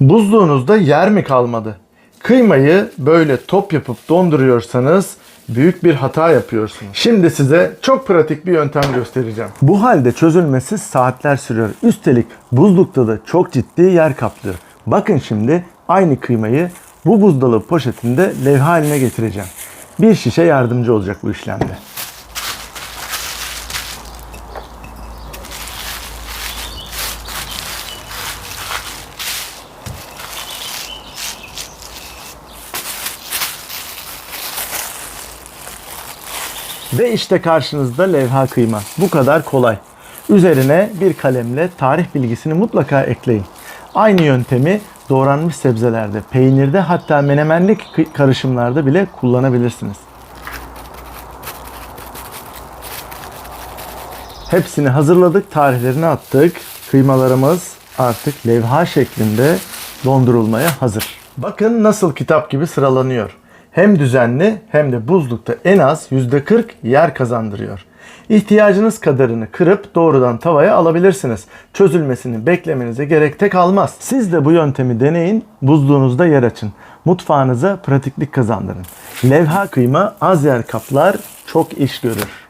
Buzluğunuzda yer mi kalmadı? Kıymayı böyle top yapıp donduruyorsanız büyük bir hata yapıyorsunuz. Şimdi size çok pratik bir yöntem göstereceğim. Bu halde çözülmesi saatler sürüyor. Üstelik buzlukta da çok ciddi yer kaplıyor. Bakın şimdi aynı kıymayı bu buzdolabı poşetinde levha haline getireceğim. Bir şişe yardımcı olacak bu işlemde. Ve işte karşınızda levha kıyma. Bu kadar kolay. Üzerine bir kalemle tarih bilgisini mutlaka ekleyin. Aynı yöntemi doğranmış sebzelerde, peynirde hatta menemenlik karışımlarda bile kullanabilirsiniz. Hepsini hazırladık, tarihlerini attık. Kıymalarımız artık levha şeklinde dondurulmaya hazır. Bakın nasıl kitap gibi sıralanıyor. Hem düzenli hem de buzlukta en az %40 yer kazandırıyor. İhtiyacınız kadarını kırıp doğrudan tavaya alabilirsiniz. Çözülmesini beklemenize gerek tek almaz. Siz de bu yöntemi deneyin, buzluğunuzda yer açın. Mutfağınıza pratiklik kazandırın. Levha kıyma az yer kaplar, çok iş görür.